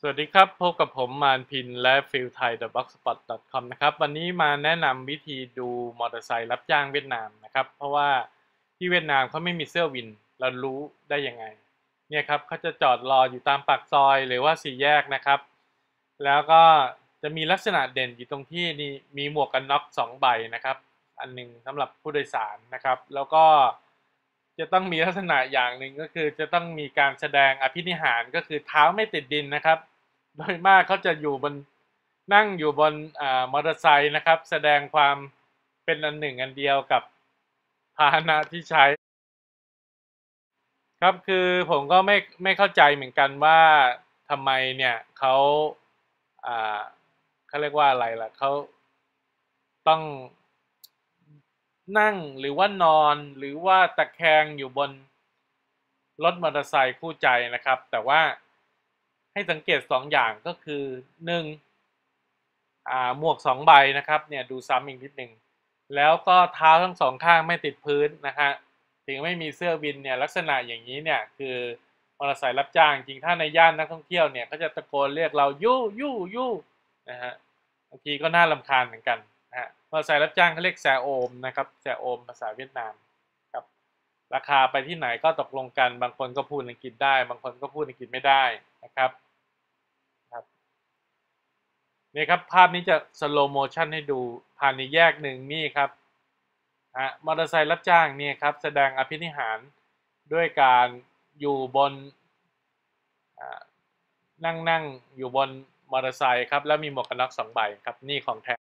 สวัสดีครับ พบกับผมมานพินและฟิลไทย the box spot com นะครับ วันนี้มาแนะนำวิธีดูมอเตอร์ไซค์รับจ้างเวียดนามนะครับ เพราะว่าที่เวียดนามเขาไม่มีเสื้อวิน เรารู้ได้ยังไง เนี่ยครับเขาจะจอดรออยู่ตามปากซอยหรือว่าสี่แยกนะครับ แล้วก็จะมีลักษณะเด่นอยู่ตรงที่นี่มีหมวกกันน็อกสองใบนะครับ อันหนึ่งสำหรับผู้โดยสารนะครับ แล้วก็ จะต้องมีลักษณะอย่างหนึ่งก็คือจะต้องมีการแสดงอภินิหารก็คือเท้าไม่ติดดินนะครับ โดยมากเขาจะอยู่บนนั่งอยู่บนอมอเตอร์ไซค์นะครับ แสดงความเป็นอันหนึ่งอันเดียวกับพาหนะที่ใช้ ครับคือผมก็ไม่ไม่เข้าใจเหมือนกันว่าทำไมเนี่ยเขาอ่าเขาเรียกว่าอะไรล่ะเขาต้อง นั่งหรือว่านอนหรือว่าตะแคงอยู่บนรถมอเตอร์ไซค์คู่ใจนะครับ แต่ว่าให้สังเกตสองอย่างก็คือหนึ่งอ่าหมวกสองใบนะครับเนี่ยดูซ้ำอีกนิดหนึ่งแล้วก็เท้าทั้งสองข้างไม่ติดพื้นนะฮะถึงไม่มีเสื้อวินเนี่ยลักษณะอย่างนี้เนี่ยคือมอเตอร์ไซค์รับจ้าง จริงถ้าในย่านนักท่องเที่ยวเนี่ยเขาจะตะโกนเรียกเรายู่ยู่ยู่นะฮะบางทีก็น่าลำคาญเหมือนกัน นะฮะมอเตอร์ไซค์รับจ้างเขาเรียกแซโอมนะครับแซโอมภาษาเวียดนามครับราคาไปที่ไหนก็ตกลงกันบางคนก็พูดอังกฤษได้ บางคนก็พูดอังกฤษไม่ได้นะครับครับนี่ครับภาพนี้จะสโลโมชันให้ดูผ่านในแยกหนึ่งนี่ครับฮะมอเตอร์ไซค์รับจ้างนี่ครับแสดงอภินิหารด้วยการอยู่บนนั่งนั่งอยู่บนมอเตอร์ไซค์ครับแล้วมีหมวกกันน็อกสองใบครับนี่ของแท้